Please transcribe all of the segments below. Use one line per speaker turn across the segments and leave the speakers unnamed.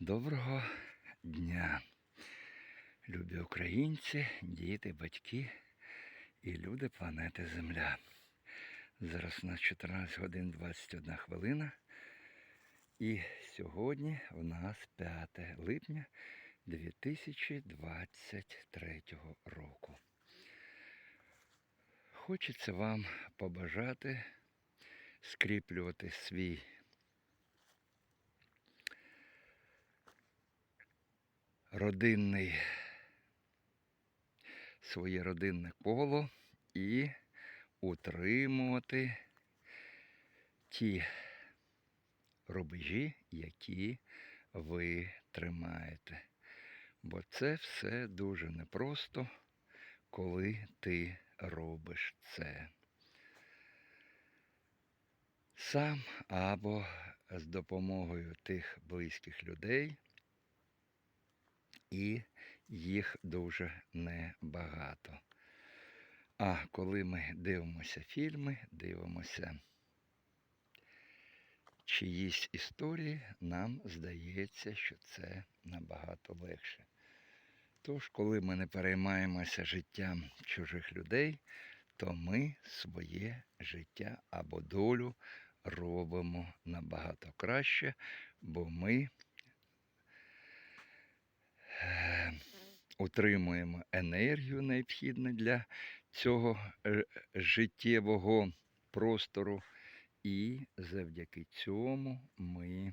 Доброго дня, любі українці, діти, батьки і люди планети Земля. Зараз у нас 14 годин 21 хвилина. І сьогодні у нас 5 липня 2023 року. Хочеться вам побажати скріплювати свій родинний, своє родинне коло і утримувати ті рубежі, які ви тримаєте. Бо це все дуже непросто, коли ти робиш це. Сам або з допомогою тих близьких людей, і їх дуже небагато. А коли ми дивимося фільми, дивимося чиїсь історії, нам здається, що це набагато легше. Тож, коли ми не переймаємося життям чужих людей, то ми своє життя або долю робимо набагато краще, бо ми е, утримуємо енергію необхідну для цього е, життєвого простору, і завдяки цьому ми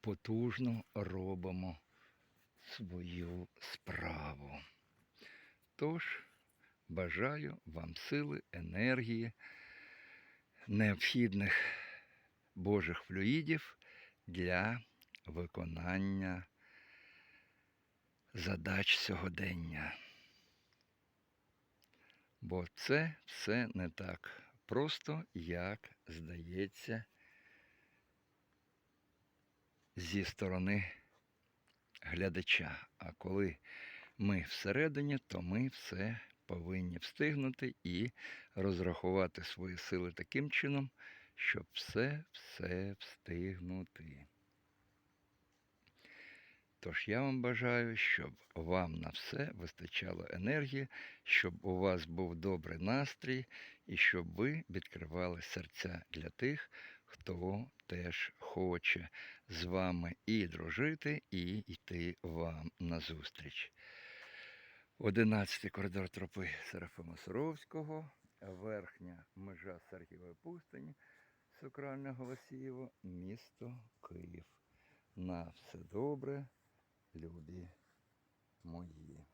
потужно робимо свою справу. Тож бажаю вам сили, енергії, необхідних Божих флюїдів для виконання задач сьогодення. Бо це все не так просто, як здається зі сторони глядача. А коли ми всередині, то ми все повинні встигнути і розрахувати свої сили таким чином, щоб все все встигнути. Тож я вам бажаю, щоб вам на все вистачало енергії, щоб у вас був добрий настрій і щоб ви відкривали серця для тих, хто теж хоче з вами і дружити, і йти вам назустріч. 11 коридор тропи Серафима Суровського, верхня межа Сергієвої пустині, Сакральне Голосієво, місто Київ. На все добре, любі мої.